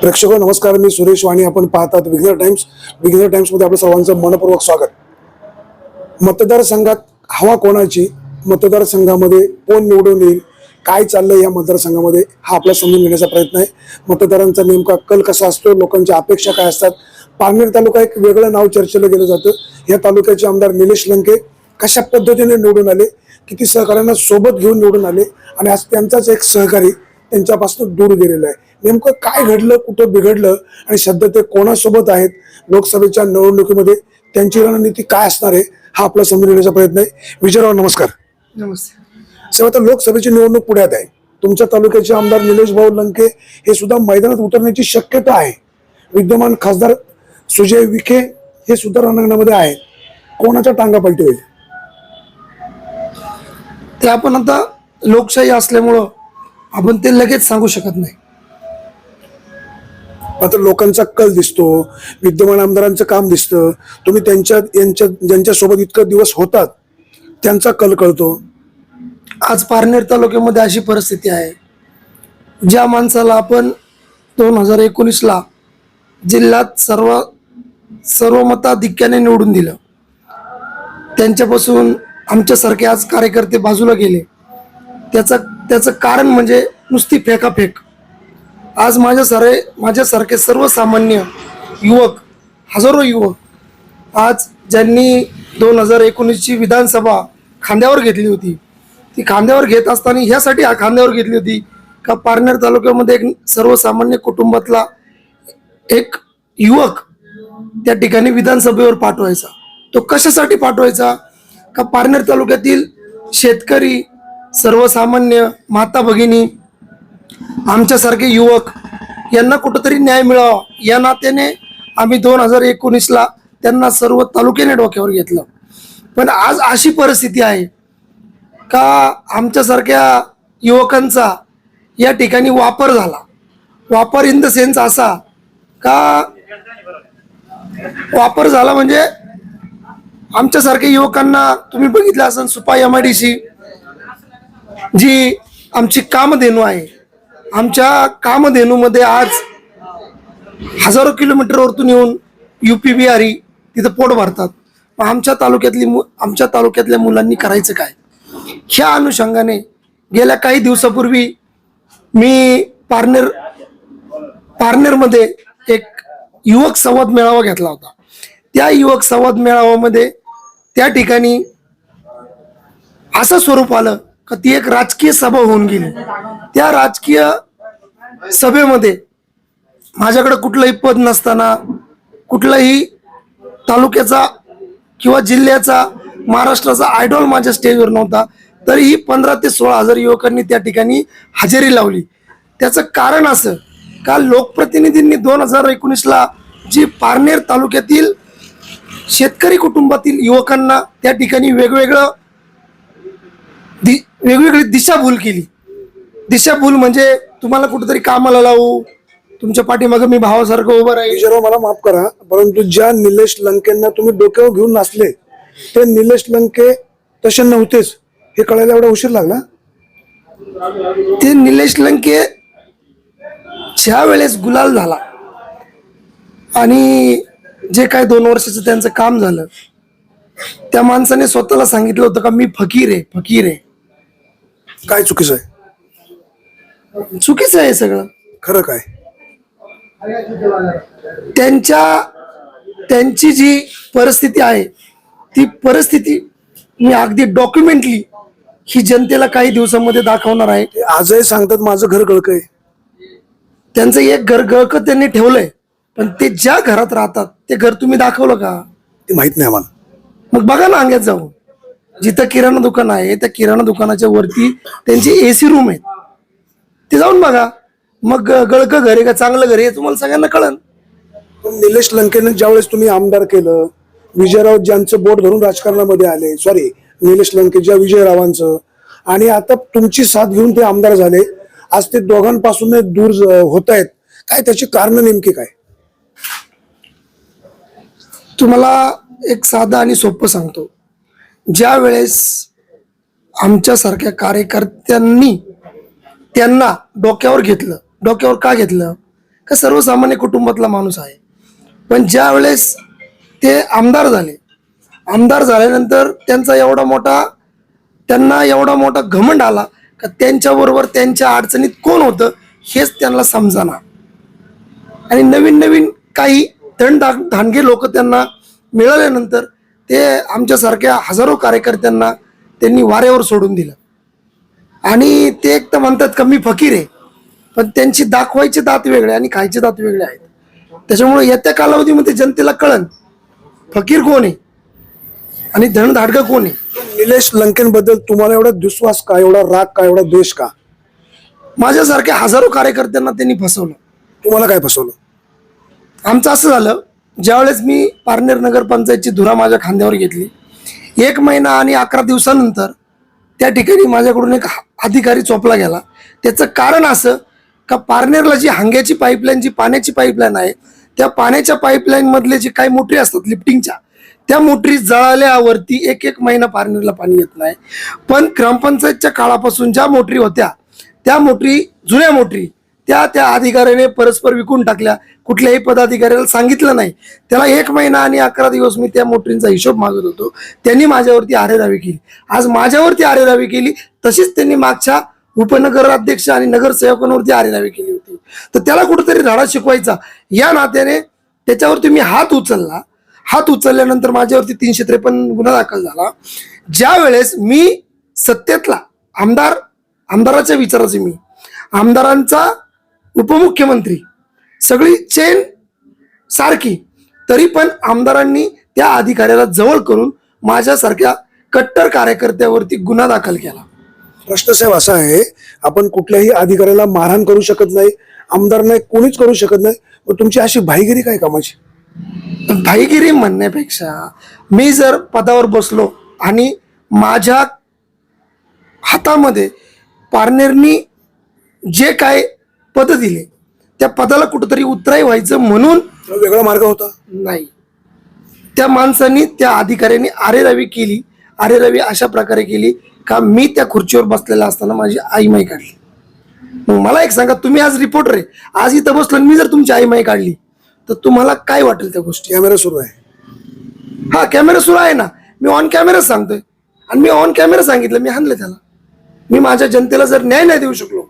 प्रेक्षक हो, नमस्कार मी सुरेश वाणी. आपण पाहतात विघ्नर टाइम्स. विघ्नर टाइम्समध्ये आपलं सर्वांचं मनपूर्वक स्वागत. मतदारसंघात हवा कोणाची? मतदारसंघामध्ये कोण निवडून येईल? काय चाललंय या मतदारसंघामध्ये? हा आपला समजून घेण्याचा प्रयत्न आहे. मतदारांचा नेमका कल कसा असतो? लोकांच्या अपेक्षा काय असतात? पारनेर तालुका एक वेगळं नाव चर्चेला गेलं जातं. या तालुक्याचे आमदार निलेश लंके कशा पद्धतीने निवडून आले? किती सहकाऱ्यांना सोबत घेऊन निवडून आले? आणि आज त्यांचाच एक सहकारी त्यांच्यापासून दूर गेलेला आहे. नेमकं काय घडलं कुठं बिघडलं आणि सध्या ते कोणासोबत आहेत लोकसभेच्या निवडणुकीमध्ये त्यांची रणनीती काय असणार आहे हा आपला समजून घेण्याचा प्रयत्न आहे. विजयराव नमस्कार. नमस्ते सेवा आता लोकसभेची निवडणूक पुढ्यात आहे. तुमच्या तालुक्याचे आमदार निलेश भाऊ लंके हे सुद्धा मैदानात उतरण्याची शक्यता आहे. विद्यमान खासदार सुजय विखे हे सुद्धा रणांगणामध्ये आहेत. कोणाच्या टांगा पलटी होईल? ते आपण आता लोकशाही असल्यामुळं आपण ते लगेच सांगू शकत नाही. आता लोकांचा कल दिसतो विद्यमान आमदारांचं काम दिसतं तुम्ही त्यांच्या यांच्या ज्यांच्यासोबत इतकं दिवस होतात त्यांचा कल कळतो. आज पारनेर तालुक्यामध्ये अशी परिस्थिती आहे ज्या माणसाला आपण दोन हजार एकोणीसला जिल्ह्यात सर्व सर्व मताधिक्याने निवडून दिलं. त्यांच्यापासून आमच्यासारखे आज कार्यकर्ते बाजूला गेले. त्याचा त्याचं कारण म्हणजे नुसती फेकाफेक. आज माझ्या सारे माझ्यासारखे सर्वसामान्य युवक हजारो युवक आज ज्यांनी दोन हजार एकोणीसची विधानसभा खांद्यावर घेतली होती ती खांद्यावर घेत असताना ह्यासाठी खांद्यावर घेतली होती का पारनेर तालुक्यामध्ये एक सर्वसामान्य कुटुंबातला एक युवक त्या ठिकाणी विधानसभेवर पाठवायचा. तो कशासाठी पाठवायचा? का पारनेर तालुक्यातील शेतकरी सर्वसामान्य माता भगिनी आमच्यासारखे युवक यांना कुठंतरी न्याय मिळावा. या नात्याने आम्ही दोन हजार एकोणीसला त्यांना सर्व तालुक्याने डोक्यावर घेतलं. पण आज अशी परिस्थिती आहे का आमच्यासारख्या युवकांचा या ठिकाणी वापर झाला. वापर इन द सेन्स असा का वापर झाला म्हणजे आमच्यासारख्या युवकांना तुम्ही बघितलं असेल Supa M I D C जी आमची कामधेनू आहे. आमच्या कामधेनूमध्ये आज हजारो किलोमीटरवरतून येऊन युपी बिहारी तिथं पोट भरतात. मग आमच्या तालुक्यातली मु आमच्या तालुक्यातल्या मुलांनी करायचं काय? ह्या अनुषंगाने गेल्या काही दिवसापूर्वी मी पारनेर पारनेरमध्ये एक युवक संवाद मेळावा घेतला होता. त्या युवक संवाद मेळाव्यामध्ये त्या ठिकाणी असं स्वरूप आलं का ती एक राजकीय सभा होऊन गेली. त्या राजकीय सभेमध्ये माझ्याकडे कुठलंही पद नसताना कुठलाही तालुक्याचा किंवा जिल्ह्याचा महाराष्ट्राचा आयडॉल माझ्या स्टेजवर नव्हता. तरीही पंधरा ते सोळा हजार युवकांनी त्या ठिकाणी हजेरी लावली. त्याचं कारण असं का लोकप्रतिनिधींनी दोन हजार एकोणीसला जी पारनेर तालुक्यातील शेतकरी कुटुंबातील युवकांना त्या ठिकाणी वेगवेगळं दि वेगवेगळी दिशाभूल केली. दिशाभूल म्हणजे तुम्हाला कुठेतरी कामाला लावू तुमच्या पाठीमागे मी भावासारखं उभं राहील. विजयराव मला माफ करा परंतु ज्या निलेश लंकेंना तुम्ही डोक्यावर घेऊन नाचले ते निलेश लंके तसे नव्हतेच. हे कळायला एवढा उशीर लागला? ते निलेश लंके ज्या वेळेस गुलाल झाला आणि जे काय दोन वर्षाचं त्यांचं काम झालं त्या माणसाने स्वतःला सांगितलं होतं का मी फकीर आहे फकीर आहे. काय चुकीचं आहे? चुकीचं आहे हे सगळं. खरं काय? त्यांच्या त्यांची जी परिस्थिती आहे ती परिस्थिती मी अगदी डॉक्युमेंटली ही जनतेला काही दिवसामध्ये दाखवणार आहे. ते आजही सांगतात माझं घर गळक आहे. त्यांचं एक घर गळकत त्यांनी ठेवलंय पण ते ज्या घरात राहतात ते घर तुम्ही दाखवलं का? ते माहीत नाही आम्हाला. मग बघा ना अंग्यात जाऊन. जिथं किराणा दुकान आहे त्या किराणा दुकानाच्या वरती त्यांची एसी रूम आहेत. ते जाऊन बघा. मग गळक घर आहे का चांगलं घर आहे हे तुम्हाला सगळ्यांना कळन. पण निलेश लंकेनं ज्यावेळेस तुम्ही आमदार केलं विजयराव ज्यांचं बोट धरून राजकारणामध्ये आले सॉरी निलेश लंके ज्या विजयरावांचं आणि आता तुमची साथ घेऊन ते आमदार झाले आज ते दोघांपासून दूर होत आहेत काय त्याची कारण नेमकी काय? तुम्हाला एक साधं आणि सोपं सांगतो. ज्या वेळेस आमच्यासारख्या कार्यकर्त्यांनी त्यांना डोक्यावर घेतलं डोक्यावर का घेतलं? का सर्वसामान्य कुटुंबातला माणूस आहे. पण ज्या वेळेस ते आमदार झाले आमदार झाल्यानंतर त्यांचा एवढा मोठा त्यांना एवढा मोठा घमंड आला का त्यांच्याबरोबर त्यांच्या अडचणीत कोण होतं हेच त्यांना समजाना. आणि नवीन नवीन काही धन धानगे लोक त्यांना मिळाल्यानंतर ते आमच्यासारख्या हजारो कार्यकर्त्यांना त्यांनी वाऱ्यावर सोडून दिलं. आणि ते एक तर म्हणतात का मी फकीर आहे पण त्यांची दाखवायचे दात वेगळे आणि खायचे दात वेगळे आहेत. त्याच्यामुळे येत्या कालावधीमध्ये जनतेला कळन फकीर कोण आहे आणि धनधाडकं कोण आहे? निलेश लंकेंबद्दल तुम्हाला एवढा दुस्वास का एवढा राग का एवढा द्वेष का? माझ्यासारख्या हजारो कार्यकर्त्यांना त्यांनी फसवलं. तुम्हाला काय फसवलं? आमचं असं झालं ज्यावेळेस मी पारनेर नगरपंचायतची धुरा माझ्या खांद्यावर घेतली एक महिना आणि अकरा दिवसानंतर त्या ठिकाणी माझ्याकडून एक अधिकारी चोपला गेला. त्याचं कारण असं का पारनेरला जी हांग्याची पाईपलाईन जी पाण्याची पाईपलाईन आहे त्या पाण्याच्या पाईपलाईनमधले जे काही मोटरी असतात लिफ्टिंगच्या त्या मोटरी जळाल्यावरती एक एक महिना पारनेरला पाणी येत नाही. पण ग्रामपंचायतच्या काळापासून ज्या मोटरी होत्या त्या मोटरी जुन्या मोटरी त्या त्या अधिकाऱ्याने परस्पर विकून टाकल्या. कुठल्याही पदाधिकाऱ्याला सांगितलं नाही. त्याला एक महिना आणि अकरा दिवस मी त्या मोटरींचा हिशोब मागत होतो. त्यांनी माझ्यावरती आरेदावी केली. आज माझ्यावरती आरेदावी केली तशीच त्यांनी मागच्या उपनगराध्यक्ष आणि नगरसेवकांवरती आरेदावी केली होती. तर त्याला कुठेतरी धडा शिकवायचा. या नात्याने त्याच्यावरती मी हात उचलला. हात उचलल्यानंतर माझ्यावरती तीनशे त्रेपन्न गुन्हा दाखल झाला. ज्या वेळेस मी सत्तेतला आमदार आमदाराच्या विचाराचे मी आमदारांचा उपमुख्यमंत्री. सगळी चेन सारखी. तरी पण आमदारांनी त्या अधिकाऱ्याला जवळ करून माझ्यासारख्या कट्टर कार्यकर्त्यावरती गुन्हा दाखल केला. प्रश्न साहेब असा आहे आपण कुठल्याही अधिकाऱ्याला मारहाण करू शकत नाही आमदार नाही कोणीच करू शकत नाही. मग तुमची अशी भाईगिरी काय कामाची? भाईगिरी म्हणण्यापेक्षा मी जर पदावर बसलो आणि माझ्या हातामध्ये पारनेरनी जे काय पद दिले. त्या पदाला कुठंतरी उतराई व्हायचं म्हणून वेगळा मार्ग होता. नाही. त्या माणसांनी त्या अधिकाऱ्यांनी आरेरावी केली. आरेरावी अशा प्रकारे केली का मी त्या खुर्चीवर बसलेला असताना माझी आई माई काढली. मग मला एक सांगा तुम्ही आज रिपोर्टर आहे. आज इथं बसलो मी जर तुमची आई माई काढली तर तुम्हाला काय वाटेल त्या गोष्टी? कॅमेरा सुरू आहे. हा कॅमेरा सुरू आहे ना. मी ऑन कॅमेरा सांगतोय. आणि मी ऑन कॅमेरा सांगितलं मी हाणलं त्याला. मी माझ्या जनतेला जर न्याय नाही देऊ शकलो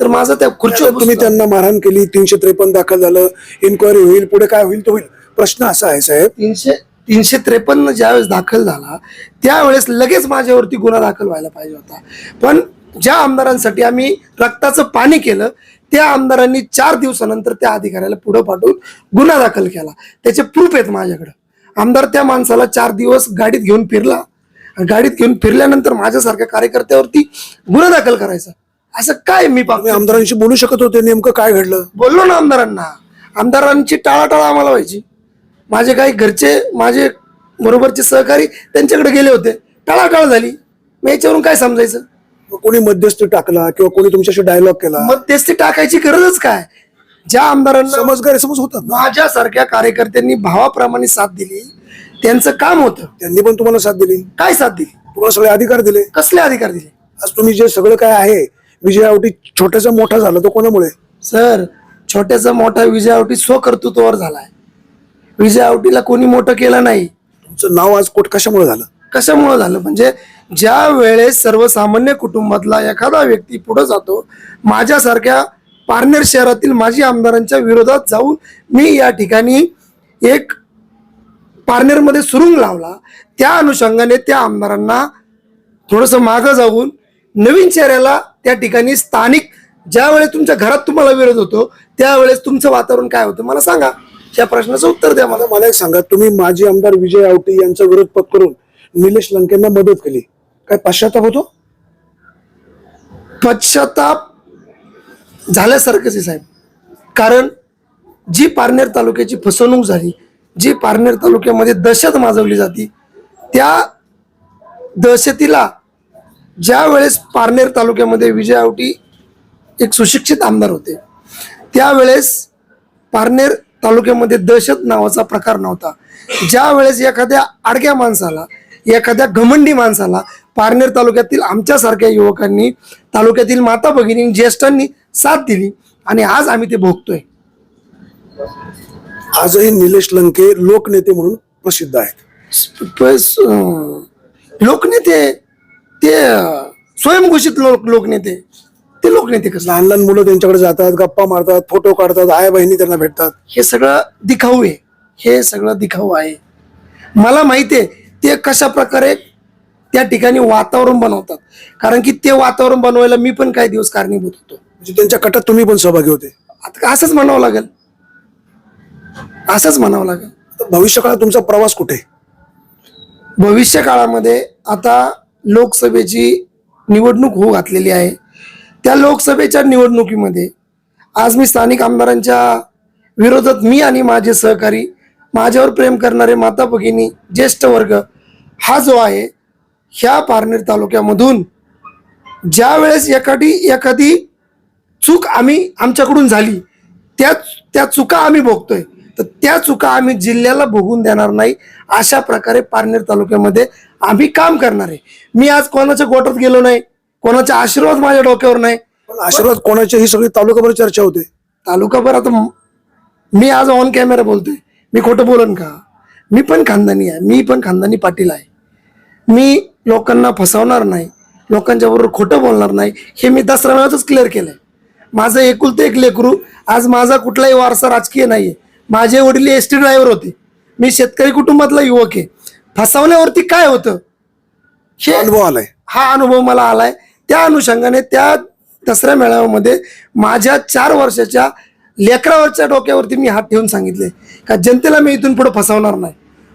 तर माझा त्या खुर्चीवर तुम्ही. त्यांना मारहाण केली तीनशे त्रेपन्न दाखल झालं इन्क्वायरी होईल पुढे काय होईल तो होईल. प्रश्न असा आहे साहेब. तीनशे तीनशे त्रेपन्न ज्यावेळेस दाखल झाला त्यावेळेस लगेच माझ्यावरती गुन्हा दाखल व्हायला पाहिजे होता. पण ज्या आमदारांसाठी आम्ही रक्ताचं पाणी केलं त्या आमदारांनी चार दिवसानंतर त्या अधिकाऱ्याला पुढे पाठवून गुन्हा दाखल केला. त्याचे प्रूफ आहेत माझ्याकडे. आमदार त्या माणसाला चार दिवस गाडीत घेऊन फिरला. गाडीत घेऊन फिरल्यानंतर माझ्यासारख्या कार्यकर्त्यावरती गुन्हा दाखल करायचा. असं काय मी पाहतो आमदारांशी बोलू शकत होते नेमकं काय घडलं? बोललो ना आमदारांना. आमदारांची टाळाटाळ आम्हाला व्हायची. माझे काही घरचे माझे बरोबरचे सहकारी त्यांच्याकडे गेले होते. टाळाटाळ झाली. मग याच्यावरून काय समजायचं? मग कोणी मध्यस्थी टाकला किंवा कोणी तुमच्याशी डायलॉग केला? मग तेच ते टाकायची गरजच काय? ज्या आमदारांना समज गैरसमज होतात ना. माझ्यासारख्या कार्यकर्त्यांनी भावाप्रमाणे साथ दिली. त्यांचं काम होतं. त्यांनी पण तुम्हाला साथ दिली. काय साथ दिली? तुम्हाला सगळे अधिकार दिले. कसले अधिकार दिले? आज तुम्ही जे सगळं काय आहे विजयावटी छोट्याचा मोठा झाला तो कोणामुळे? सर छोट्याचा मोठा विजयावटी स्वकर्तृत्वावर झालाय. विजयावटीला कोणी मोठं केलं नाही. तुमचं नाव आज कोट कशामुळे झालं? कशामुळे झालं? म्हणजे ज्या वेळेस सर्वसामान्य कुटुंबातला एखादा व्यक्ती पुढे जातो माझ्यासारख्या पारनेर शहरातील माजी आमदारांच्या विरोधात जाऊन मी या ठिकाणी एक पारनेरमध्ये सुरुंग लावला. त्या अनुषंगाने त्या आमदारांना थोडंसं मागं जाऊन नवीन चेहऱ्याला त्या ठिकाणी स्थानिक ज्या वेळेस तुमच्या घरात तुम्हाला विरोध होतो त्यावेळेस तुमचं वातावरण काय होतं? मला सांगा. या प्रश्नाचं उत्तर द्या मला. मला एक सांगा. तुम्ही माजी आमदार विजय आवटे यांचा विरोध पत्करून निलेश लंकेंना मदत केली. काय पश्चाताप होतो? पश्चाताप झाल्यासारखंच आहे साहेब. कारण जी पारनेर तालुक्याची फसवणूक झाली जी पारनेर तालुक्यामध्ये दहशत माजवली जाती त्या दहशतीला ज्या वेळेस पारनेर तालुक्यामध्ये विजय आवटी एक सुशिक्षित आमदार होते त्यावेळेस पारनेर तालुक्यामध्ये दहशत नावाचा प्रकार नव्हता. ज्या वेळेस एखाद्या आडक्या माणसाला एखाद्या घमंडी माणसाला पारनेर तालुक्यातील आमच्यासारख्या युवकांनी तालुक्यातील माता भगिनी ज्येष्ठांनी साथ दिली आणि आज आम्ही ते भोगतोय. आजही निलेश लंके लोकनेते म्हणून प्रसिद्ध आहेत. लोकनेते ते स्वयंघोषित लोक लोकनेते. ते लोकनेते कसं लहान लहान मुलं त्यांच्याकडे जातात गप्पा मारतात फोटो काढतात आया बहिणी त्यांना भेटतात. हे सगळं दिखाऊ आहे. हे सगळं दिखाऊ आहे. मला माहिती आहे ते कशा प्रकारे त्या ठिकाणी वातावरण बनवतात. कारण की ते वातावरण बनवायला मी पण काही दिवस कारणीभूत होतो. म्हणजे त्यांच्या कटात तुम्ही पण सहभागी होते. आता असंच म्हणावं लागेल. असंच म्हणावं लागेल. भविष्य काळात तुमचा प्रवास कुठे? भविष्य काळामध्ये आता लोकसभेची निवडणूक होऊ घातलेली आहे. त्या लोकसभेच्या निवडणुकीमध्ये आज मी स्थानिक आमदारांच्या विरोधात मी आणि माझे सहकारी माझ्यावर प्रेम करणारे माता भगिनी ज्येष्ठ वर्ग हा जो आहे ह्या पारनेर तालुक्यामधून ज्या वेळेस एखादी एखादी चूक आम्ही आमच्याकडून झाली त्या त्या चुका आम्ही भोगतोय. तर त्या चुका आम्ही जिल्ह्याला भोगून देणार नाही अशा प्रकारे पारनेर तालुक्यामध्ये आम्ही काम करणार आहे. मी आज कोणाच्या गोटात गेलो नाही कोणाचा आशीर्वाद माझ्या डोक्यावर नाही. आशीर्वाद कोणाची ही सगळी तालुकाभर चर्चा होते. तालुकाभर आता म- मी आज ऑन कॅमेरा बोलतोय. मी खोटं बोलन का? मी पण खानदानी आहे. मी पण खानदानी पाटील आहे. मी लोकांना फसवणार नाही लोकांच्या बरोबर खोटं बोलणार नाही हे मी दसरा वेळातच क्लिअर केलंय. माझं एकुलते एक लेकरू आज माझा कुठलाही वारसा राजकीय नाहीये. माझे वडील एस टी ड्रायव्हर होते. मी शेतकरी कुटुंबातला युवक आहे. फसवण्यावरती काय होतं? हे अनुभव आलाय. हा अनुभव मला आलाय. त्या अनुषंगाने त्या दसऱ्या मेळाव्यामध्ये माझ्या चार वर्षाच्या लेकरावरच्या डोक्यावरती मी हात ठेवून सांगितले का जनतेला मी इथून पुढे फसवणार नाही.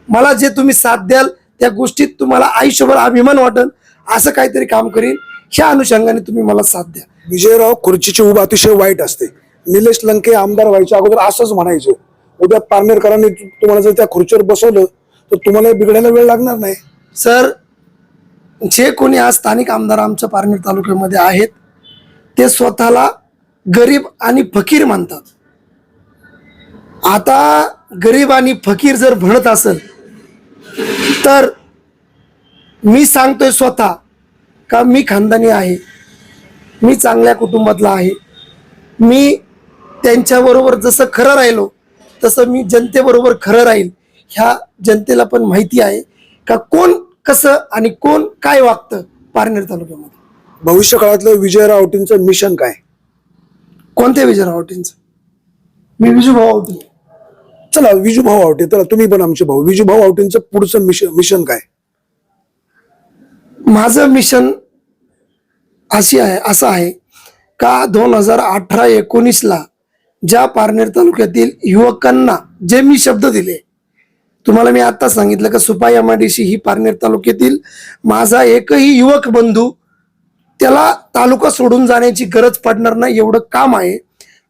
मला जे तुम्ही साथ द्याल त्या गोष्टीत तुम्हाला आयुष्यभर अभिमान वाटेल असं काहीतरी काम करीन. ह्या अनुषंगाने तुम्ही मला साथ द्या. विजयराव खुर्चीची उभ अतिशय वाईट असते. निलेश लंके आमदार व्हायच्या अगोदर असंच म्हणायचे. उद्या पारनेरकरांनी तुम्हाला जर त्या खुर्चीवर बसवलं तर तुम्हाला बिघडायला वेळ लागणार नाही. सर जे कोणी आज स्थानिक आमदार आमच्या पारनेर तालुक्यामध्ये आहेत ते स्वतःला गरीब आणि फकीर मानतात आता गरीब आणि फकीर जर म्हणत असेल तर मी सांगतोय स्वतः का मी खानदानी आहे मी चांगल्या कुटुंबातला आहे मी त्यांच्याबरोबर जसं खरं राहिलो तसं मी जनतेबरोबर खरं राहील ह्या जनतेला पण माहिती आहे का कोण कसं आणि कोण काय वागतं पारनेर तालुक्यामध्ये. भविष्य काळातलं विजयराव औटींचं मिशन काय? कोणत्या विजयराव आवटींचं मी विजूभाऊ आवटी चला विजू भाऊ आवटे चला तुम्ही पण आमचे भाऊ. विजू भाऊ आवटींचं पुढचं मिशन मिशन काय? माझं मिशन अशी आहे असं आहे का दोन हजार अठरा एकोणीसला ज्या पारनेर तालुक्यातील युवकांना जे मी शब्द दिले तुम्हाला मी आता सांगितलं का सुपाई एमआयडीसी ही पारनेर तालुक्यातील माझा एकही युवक बंधू त्याला तालुका सोडून जाण्याची गरज पडणार नाही एवढं काम आहे.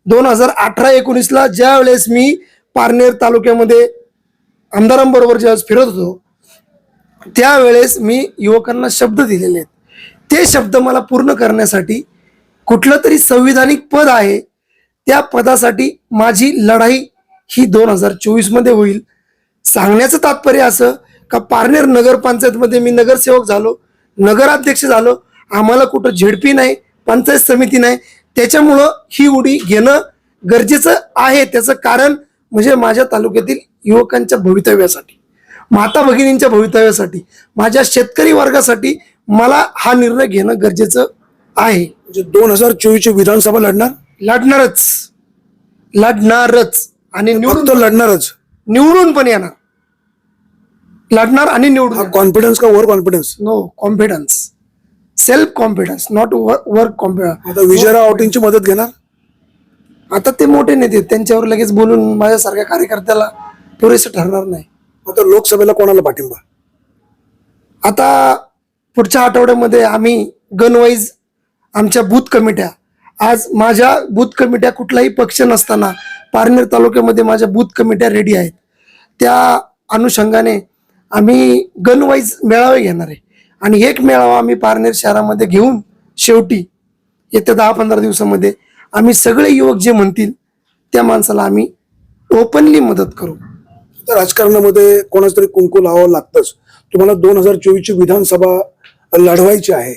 दोन हजार अठरा एकोणीसला ज्या वेळेस मी पारनेर तालुक्यामध्ये आमदारांबरोबर ज्यावेळेस फिरत होतो त्यावेळेस मी युवकांना शब्द दिलेले आहेत. ते शब्द मला पूर्ण करण्यासाठी कुठलं तरी संविधानिक पद आहे त्या पदासाठी माझी लढाई ही दोन हजार चोवीसमध्ये होईल. सांगण्याचं तात्पर्य असं का पारनेर नगरपंचायतमध्ये मी नगरसेवक झालो नगराध्यक्ष झालो. आम्हाला कुठं झेडपी नाही पंचायत समिती नाही. त्याच्यामुळं ही उडी घेणं गरजेचं आहे. त्याचं कारण म्हणजे माझ्या तालुक्यातील युवकांच्या भवितव्यासाठी माता भगिनींच्या भवितव्यासाठी माझ्या शेतकरी वर्गासाठी मला हा निर्णय घेणं गरजेचं आहे. म्हणजे दोन हजार चोवीसची विधानसभा लढणार? लढणारच. लढणारच. आणि निवडून फक्त लढणारच. निवडून पण येणार. लढणार आणि निवडून कॉन्फिडन्स का overconfidence no confidence self confidence not work confidence आता विजयराव औटींची मदत घेणार? आता ते मोठे नेते त्यांच्यावर लगेच बोलून माझ्यासारख्या कार्यकर्त्याला पुरेसं ठरणार नाही. आता लोकसभेला कोणाला पाठिंबा? आता पुढच्या आठवड्यामध्ये आम्ही गनवाईज आमच्या बूथ कमिट्या आज माझ्या बूथ कमिट्या कुठलाही पक्ष नसताना पारनेर तालुक्यामध्ये माझ्या बूथ कमिट्या रेडी आहेत. त्या अनुषंगाने आम्ही गनवाईज मेळावे घेणार आहे. आणि एक मेळावा आम्ही पारनेर शहरामध्ये घेऊन शेवटी येत्या दहा पंधरा दिवसामध्ये आम्ही सगळे युवक जे म्हणतील त्या माणसाला आम्ही ओपनली मदत करू. तर राजकारणामध्ये कोणाच तरी कुंकू लावावं लागतंच. तुम्हाला दोन हजार चोवीसची विधानसभा लढवायची आहे.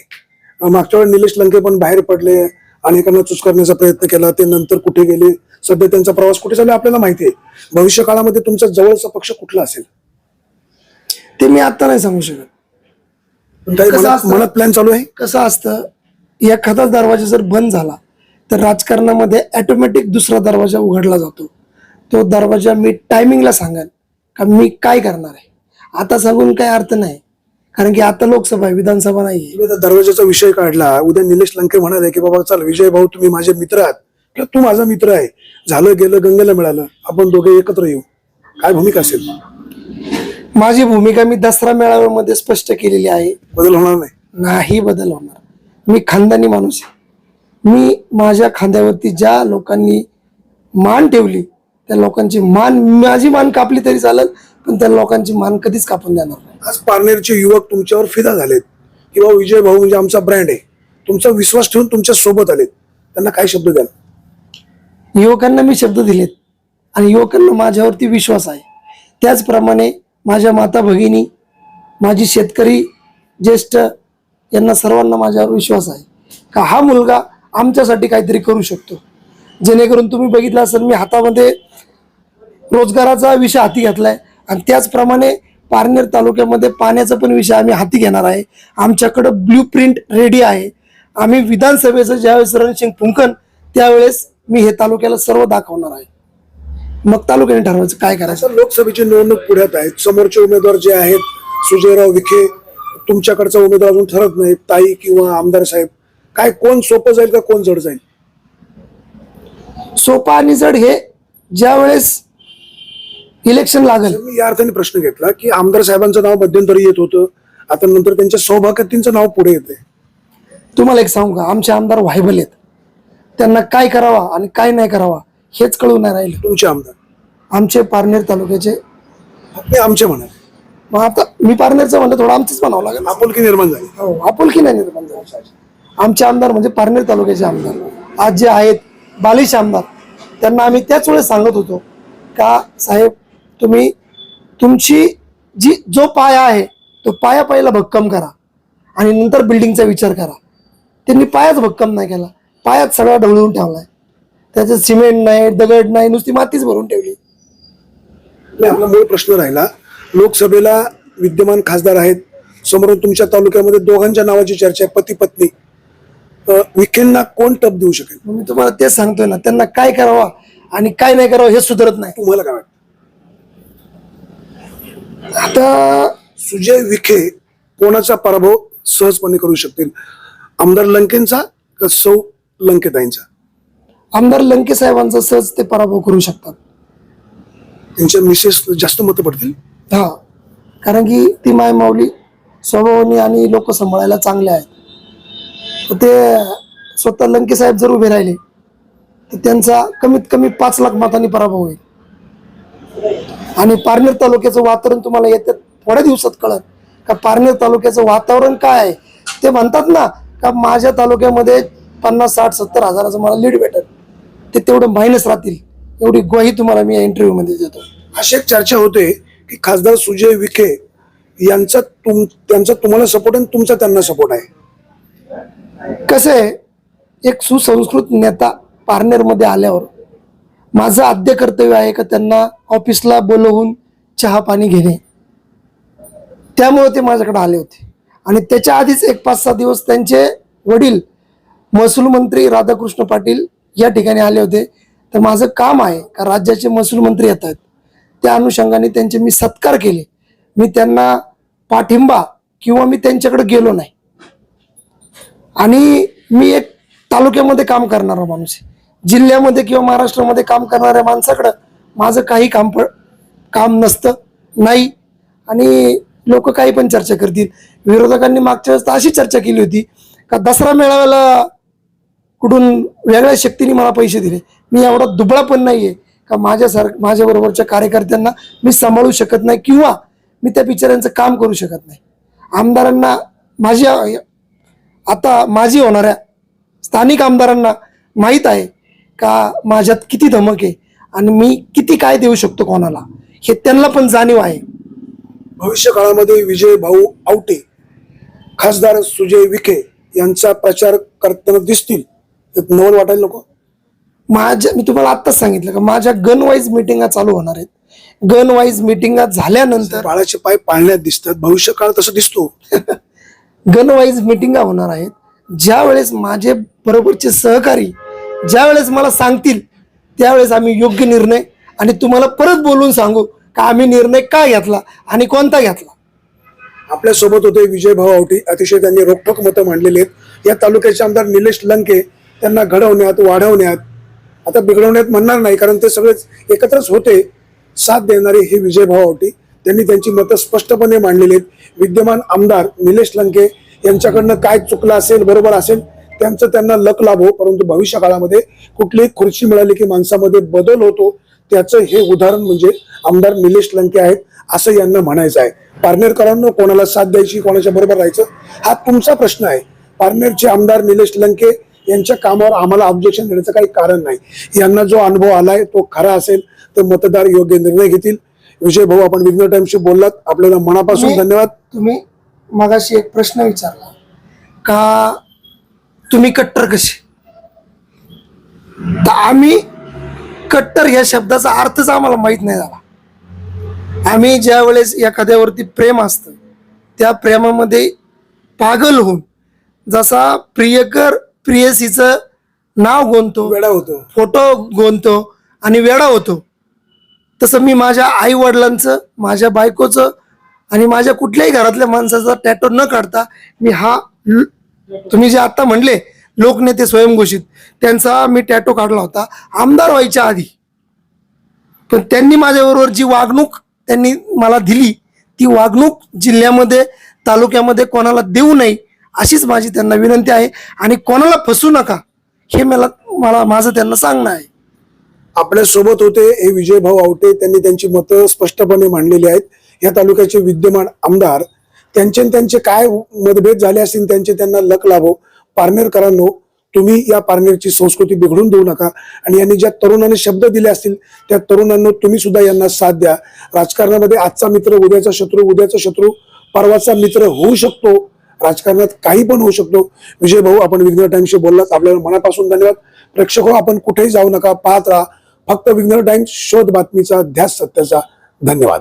मागच्या वेळेला निलेश लंके पण बाहेर पडले. अनेकांना चूस करण्याचा प्रयत्न केला ते नंतर कुठे गेले सध्या त्यांचा प्रवास कुठे चालू आपल्याला माहिती आहे. भविष्य काळामध्ये तुमचा जवळचा पक्ष कुठला असेल? ते मी आता नाही सांगू शकत. मनात प्लॅन चालू आहे? कसं असतं? एखादा दरवाजा जर बंद झाला तर राजकारणामध्ये ऑटोमॅटिक दुसरा दरवाजा उघडला जातो. तो दरवाजा मी टायमिंगला सांगेन का मी काय करणार आहे? आता सांगून काही अर्थ नाही. कारण की आता लोकसभा आहे विधानसभा नाही आहे. तुम्ही आता दरवाजाचा विषय काढला. उद्या निलेश लंके म्हणाले की बाबा चल विजय भाऊ तुम्ही माझे मित्र आहात. किंवा तू माझा मित्र आहे. झालं गेलं गंगेला मिळालं. आपण दोघे एकत्र येऊ. काय भूमिका असेल? माझी भूमिका मी दसरा मेळाव्यामध्ये स्पष्ट केलेली आहे. बदल होणार नाही. नाही बदल होणार. मी खानदानी माणूस आहे. मी माझ्या खांद्यावरती ज्या लोकांनी मान ठेवली त्या लोकांची मान माझी मान कापली तरी चालेल पण त्या लोकांची मान कधीच कापून देणार नाही. आज पारनेरचे युवक तुमच्यावर फिदा झालेत. किंवा विजय भाऊ म्हणजे आमचा ब्रँड आहे. तुमचा विश्वास ठेवून तुमच्यासोबत आलेत. त्यांना काय शब्द द्याल? युवकांना मी शब्द दिलेत. आणि युवकांना माझ्यावरती विश्वास आहे. त्याचप्रमाणे माझ्या माता भगिनी माझी शेतकरी ज्येष्ठ यांना सर्वांना माझ्यावर विश्वास आहे. का हा मुलगा आमच्यासाठी काहीतरी करू शकतो. जेणेकरून तुम्ही बघितलं असेल मी हातामध्ये रोजगाराचा विषय हाती घेतलाय. आणि त्याचप्रमाणे पारनेर तालुक्यामध्ये पाण्याचा पण विषय आम्ही हाती घेणार आहे. आमच्याकडं ब्ल्यू प्रिंट रेडी आहे. आम्ही विधानसभेचं ज्यावेळेस रणसिंग फुंकन त्यावेळेस मी हे तालुक्याला सर्व दाखवणार आहे. मग तालुक्याने ठरवायचं काय करायचं? लोकसभेची निवडणूक पुढ्यात आहे. समोरचे उमेदवार जे आहेत सुजयराव विखे तुमच्याकडचा उमेदवार अजून ठरत नाही. ताई किंवा आमदार साहेब. काय कोण सोपं जाईल का कोण जड जाईल? सोपा आणि जड हे ज्यावेळेस इलेक्शन लागेल. मी या अर्थाने प्रश्न घेतला की आमदार साहेबांचं नाव मध्यंतरी येत होतं. आता नंतर त्यांच्या सौभाग्यतींचं नाव पुढे येते तुम्हाला एक सांगू का? आमचे आमदार व्हायबल आहेत. त्यांना काय करावा आणि काय नाही करावा हेच कळून नाही राहिले. तुमचे आमदार? आमचे पारनेर तालुक्याचे. ते आमचे म्हणा मग आता मी पारनेरचं म्हणलं थोडं आमचंच म्हणावं लागेल आपुलकी निर्माण झाली. हो आपुलकी नाही निर्माण झाली. आमचे आमदार म्हणजे पारनेर तालुक्याचे आमदार. आज जे आहेत बालिश आमदार त्यांना आम्ही त्याच वेळेस सांगत होतो का साहेब तुम्ही तुमची जी जो पाया आहे तो पाया पहिला भक्कम करा. आणि नंतर बिल्डिंगचा विचार करा. त्यांनी पायाच भक्कम नाही केला. पायाच सगळा ढवळून ठेवलाय. त्याच्यात सिमेंट नाही दगड नाही नुसती मातीच भरून ठेवली. नाही, आपला मूळ प्रश्न राहिला. लोकसभेला विद्यमान खासदार आहेत. समोरून तुमच्या तालुक्यामध्ये दोघांच्या नावाची चर्चा आहे. पती पत्नी विखेंना कोण टप देऊ शकेल? मी तुम्हाला तेच सांगतोय ना त्यांना काय करावं आणि काय नाही करावं हे सुधारत नाही. तुम्हाला काय वाटतं? आता सुजय विखे कोणाचा पराभव सहजपणे करू शकतील? आमदार लंकेंचा का सौ लंकेताईंचा? आमदार लंके साहेबांचा सहज ते पराभव करू शकतात. त्यांच्या मिसेस जास्त मतं पडतील? हा. कारण की ती माय माऊली स्वभावानी आणि लोक सांभाळायला चांगले आहेत. तर ते स्वतः लंके साहेब जर उभे राहिले तर त्यांचा कमीत कमी पाच लाख मतांनी पराभव होईल. आणि पारनेर तालुक्याचं वातावरण तुम्हाला येत्या थोड्या दिवसात कळत का पारनेर तालुक्याचं वातावरण काय आहे? ते म्हणतात ना का माझ्या तालुक्यामध्ये पन्नास साठ सत्तर हजाराचं मला लीड भेटेल. ते तेवढं मायनस राहतील. एवढी ग्वाही तुम्हाला मी या इंटरव्ह्यू मध्ये देतो. अशी एक चर्चा होते की खासदार सुजय विखे यांचा तुम त्यांचा तुम्हाला सपोर्ट आणि तुमचा त्यांना सपोर्ट आहे. कसं आहे? एक सुसंस्कृत नेता पारनेरमध्ये आल्यावर माझं आद्य कर्तव्य आहे का त्यांना ऑफिसला बोलवून चहा पाणी घेणे. त्यामुळे ते माझ्याकडे आले होते. आणि त्याच्या आधीच एक पाच सहा दिवस त्यांचे वडील महसूल मंत्री राधाकृष्ण पाटील या ठिकाणी आले होते. तर माझं काम आहे का राज्याचे महसूल मंत्री येत आहेत. त्या अनुषंगाने त्यांचे मी सत्कार केले. मी त्यांना पाठिंबा किंवा मी त्यांच्याकडे गेलो नाही. आणि मी एक तालुक्यामध्ये काम करणारा माणूस आहे. जिल्ह्यामध्ये किंवा महाराष्ट्रामध्ये काम करणाऱ्या माणसाकडं माझं काही काम प काम नसतं नाही. आणि लोक काही पण चर्चा करतील. विरोधकांनी मागच्या वेळेस तर अशी चर्चा केली होती का दसरा मेळाव्याला कुठून वेगळ्या शक्तीने मला पैसे दिले. मी एवढा दुबळा पण नाही आहे का माझ्यासार माझ्याबरोबरच्या कार्यकर्त्यांना मी सांभाळू शकत नाही किंवा मी त्या बिचाऱ्यांचं काम करू शकत नाही. आमदारांना माझ्या आता माझी होणाऱ्या स्थानिक आमदारांना माहीत आहे का माझ्यात किती धमक आहे? आणि मी किती काय देऊ शकतो कोणाला? हे त्यांना पण जाणीव आहे. भविष्य काळामध्ये विजय भाऊ आवटे खासदार सुजय विखे यांचा प्रचार करताना दिसतील. नवल वाटायला नको? माझ्या मी तुम्हाला आत्ताच सांगितलं का माझ्या गन वाईज मिटिंगा चालू होणार आहेत. गन वाईज मिटिंगा झाल्यानंतर बाळाचे पाय पाळण्यात दिसतात. भविष्य काळ तसं दिसतो. गन वाईज मिटिंगा होणार आहेत. ज्या वेळेस माझे बरोबरचे सहकारी ज्यावेळेस मला सांगतील त्यावेळेस आम्ही योग्य निर्णय आणि तुम्हाला परत बोलून सांगू का आम्ही निर्णय का घेतला आणि कोणता घेतला. आपल्यासोबत होते विजय भाऊ आवटी. अतिशय त्यांनी रोखोक मतं मांडलेली आहेत. या तालुक्याचे आमदार निलेश लंके त्यांना घडवण्यात वाढवण्यात आता बिघडवण्यात म्हणणार नाही कारण ते सगळेच एकत्रच होते. साथ देणारे हे विजय भाऊ आवटी. त्यांनी त्यांची मतं स्पष्टपणे मांडलेली आहेत. विद्यमान आमदार निलेश लंके यांच्याकडनं काय चुकलं असेल बरोबर असेल त्यांचं त्यांना लक लाभो परंतु भविष्य काळामध्ये कुठलीही खुर्ची मिळाली की माणसामध्ये बदल होतो त्याचं हे उदाहरण म्हणजे आमदार निलेश लंके आहेत असं यांना म्हणायचं आहे. पारनेरकरांना कोणाला साथ द्यायची कोणाच्या बरोबर राहायचं हा तुमचा प्रश्न आहे. पारनेरचे आमदार निलेश लंके यांच्या कामावर आम्हाला ऑब्जेक्शन देण्याचं काही कारण नाही. यांना जो अनुभव आलाय तो खरा असेल तर मतदार योग्य निर्णय घेतील. विजय भाऊ आपण विघ्न टाइमशी बोललात. आपल्याला मनापासून धन्यवाद. तुम्ही मगाशी एक प्रश्न विचारला. का तुम्ही कट्टर कसे? तर आम्ही कट्टर या शब्दाचा अर्थच आम्हाला माहीत नाही झाला. आम्ही ज्या वेळेस एखाद्यावरती प्रेम असतं त्या प्रेमामध्ये पागल होऊन जसा प्रियकर प्रियसीचं नाव गोंतो वेळा होतो. फोटो गोंतो आणि वेडा होतो. तसं मी माझ्या आई वडिलांचं माझ्या बायकोचं आणि माझ्या कुठल्याही घरातल्या माणसाचा टॅटो न काढता मी हा तुम्ही जे आता म्हणले लोकनेते स्वयंघोषित त्यांचा मी टॅटो काढला होता आमदार व्हायच्या आधी. पण त्यांनी माझ्याबरोबर जी वागणूक त्यांनी मला दिली ती वागणूक जिल्ह्यामध्ये तालुक्यामध्ये कोणाला देऊ नये अशीच माझी त्यांना विनंती आहे. आणि कोणाला फसू नका हे मला मला माझं त्यांना सांगणं आहे. आपल्यासोबत होते हे विजय भाऊ आवटे त्यांनी त्यांची मतं स्पष्टपणे मांडलेली आहेत. या तालुक्याचे विद्यमान आमदार त्यांचे त्यांचे काय मतभेद झाले असतील त्यांचे त्यांना लक लाभो. पारनेरकरांनो तुम्ही या पारनेरची संस्कृती बिघडून देऊ नका. आणि यांनी ज्या तरुणांनी शब्द दिले असतील त्या तरुणांना तुम्ही सुद्धा यांना साथ द्या. राजकारणामध्ये आजचा मित्र उद्याचा शत्रू उद्याचा शत्रू परवाचा मित्र होऊ शकतो. राजकारणात काही पण होऊ शकतो. विजय भाऊ आपण विघ्न टाइमशी बोललात. आपल्याला मनापासून धन्यवाद. प्रेक्षक हो आपण कुठेही जाऊ नका. पाहत राहा. फक्त विघ्न टाइम्स शोध बातमीचा ध्यास सत्याचा. धन्यवाद.